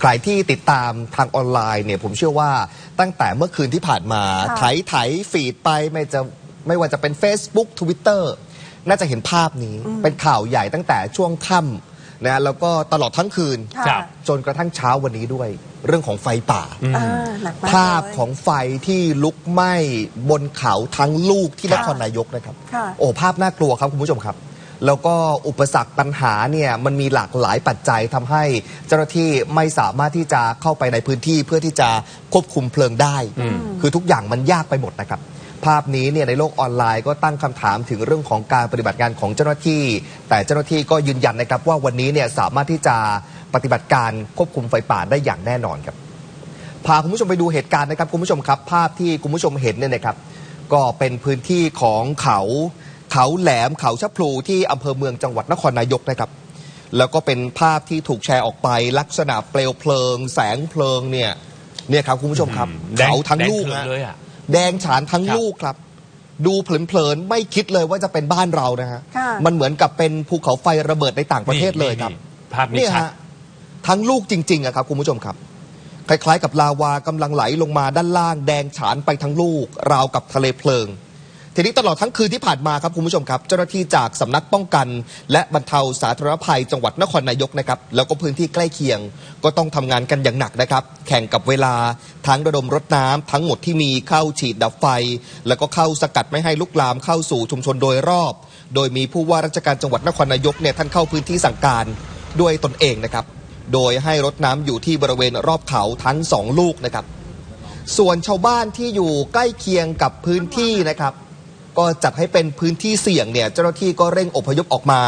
ใครที่ติดตามทางออนไลน์เนี่ยผมเชื่อว่าตั้งแต่เมื่อคืนที่ผ่านมาค่ะ ไถไถฟีดไปไม่จะไม่ว่าจะเป็น Facebook Twitter น่าจะเห็นภาพนี้เป็นข่าวใหญ่ตั้งแต่ช่วงค่ำนะแล้วก็ตลอดทั้งคืน ค่ะครับ จนกระทั่งเช้าวันนี้ด้วย เรื่องของไฟป่า อ่าหนักมากภาพเลย ของไฟที่ลุกไหม้บนเขาทั้งลูกที่นค่ะครนายกนะครับ ค่ะ โอ้ภาพน่ากลัวครับคุณผู้ชมครับ แล้วก็อุปสรรคปัญหาเนี่ยมันมีหลากหลายปัจจัยทำให้เจ้าหน้าที่ไม่สามารถที่จะเข้าไปในพื้นที่เพื่อที่จะควบคุมเพลิงได้ คือทุกอย่างมันยากไปหมดนะครับภาพนี้เนี่ยในโลกออนไลน์ก็ตั้งคำถามถึงเรื่องของการปฏิบัติงานของเจ้าหน้าที่ แต่เจ้าหน้าที่ก็ยืนยันนะครับว่าวันนี้เนี่ยสามารถที่จะปฏิบัติการควบคุมไฟป่าได้อย่างแน่นอนครับพาคุณผู้ชมไปดูเหตุการณ์นะครับคุณผู้ชมครับ ภาพที่คุณผู้ชมเห็นเนี่ยนะครับ ก็เป็นพื้นที่ของเขา เขาแหลมเขาชะพลูที่อำเภอเมืองจังหวัดนครนายกนะครับ แล้วก็เป็นภาพที่ถูกแชร์ออกไปลักษณะเปลวเพลิง แสงเพลิงเนี่ยเนี่ยครับคุณผู้ชมครับแดงเขาทั้งแดลูกเถือกฮะเลยอะแดงฉานทั้งครับ ลูกครับ ดูเพลินๆไม่คิดเลยว่าจะเป็นบ้านเรานะฮะค่ะ มันเหมือนกับเป็นภูเขาไฟระเบิดในต่างประเทศเลยครับภาพนี้เนี่ยชัด ฮะทั้งลูกจริงๆอะครับคุณผู้ชมครับ คล้ายๆ กับลาวากำลังไหลลงมาด้านล่างแดงฉานไปทั้งลูก ราวกับทะเลเพลิง ทีนี้ตลอดทั้งคืนที่ผ่านมาครับคุณผู้ชมครับ เจ้าหน้าที่จากสำนักป้องกัน และบรรเทาสาธารณภัยจังหวัดนครนายกนะครับแล้วก็พื้นที่ใกล้เคียง ก็ต้องทำงานกันอย่างหนักนะครับ แข่งกับเวลาทั้งระดมรถน้ำทั้งหมดที่มีเข้าฉีดดับไฟ แล้วก็เข้าสกัดไม่ให้ลุกลามเข้าสู่ชุมชนโดยรอบ โดยมีผู้ว่าราชการจังหวัดนครนายกเนี่ยท่านเข้าพื้นที่สั่งการด้วยตนเองนะครับ โดยให้รถน้ำอยู่ที่บริเวณรอบเขาทั้งสองลูกนะครับ ส่วนชาวบ้านที่อยู่ใกล้เคียงกับพื้นที่นะครับ ก็จัดให้เป็นพื้นที่เสี่ยงเนี่ยเจ้าหน้าที่ก็เร่งอพยพออกมา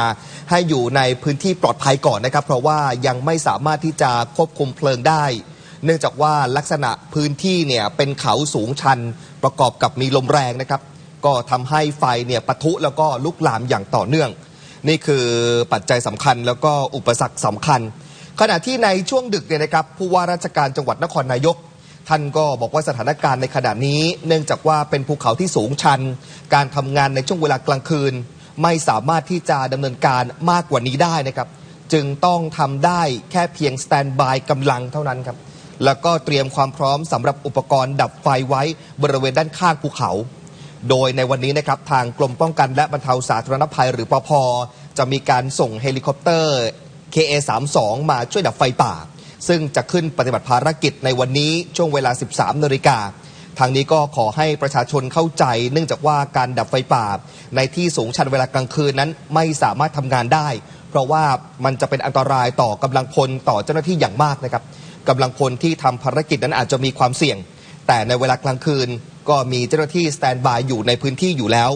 ให้อยู่ในพื้นที่ปลอดภัยก่อนนะครับ เพราะว่ายังไม่สามารถที่จะควบคุมเพลิงได้ เนื่องจากว่าลักษณะพื้นที่เนี่ยเป็นเขาสูงชันประกอบกับมีลมแรงนะครับ ก็ทำให้ไฟเนี่ยปะทุแล้วก็ลุกลามอย่างต่อเนื่อง นี่คือปัจจัยสำคัญแล้วก็อุปสรรคสำคัญ ขณะที่ในช่วงดึกเนี่ยนะครับผู้ว่าราชการจังหวัดนครนายก ท่านก็บอกว่าสถานการณ์ในขณะนี้ เนื่องจากว่าเป็นภูเขาที่สูงชัน การทำงานในช่วงเวลากลางคืน ไม่สามารถที่จะดำเนินการมากกว่านี้ได้นะครับ จึงต้องทำได้แค่เพียงสแตนบายกำลังเท่านั้นครับ แล้วก็เตรียมความพร้อมสำหรับอุปกรณ์ดับไฟไว้บริเวณด้านข้างภูเขา โดยในวันนี้นะครับทางกรมป้องกันและบรรเทาสาธารณภัยหรือปพจะมีการส่งเฮลิคอปเตอร์ KA32 มาช่วยดับไฟป่า ซึ่งจะขึ้นปฏิบัติภารกิจในวันนี้ช่วงเวลา 13นาฬิกาทางนี้ก็ขอให้ประชาชนเข้าใจ เนื่องจากว่าการดับไฟป่า ในที่สูงชันเวลากลางคืนนั้นไม่สามารถทำงานได้ เพราะว่ามันจะเป็นอันตรายต่อกำลังพลต่อเจ้าหน้าที่อย่างมากนะครับกำลังพลที่ทำภารกิจนั้นอาจจะมีความเสี่ยง แต่ในเวลากลางคืน ก็มีเจ้าหน้าที่สแตนบายอยู่ในพื้นที่อยู่แล้ว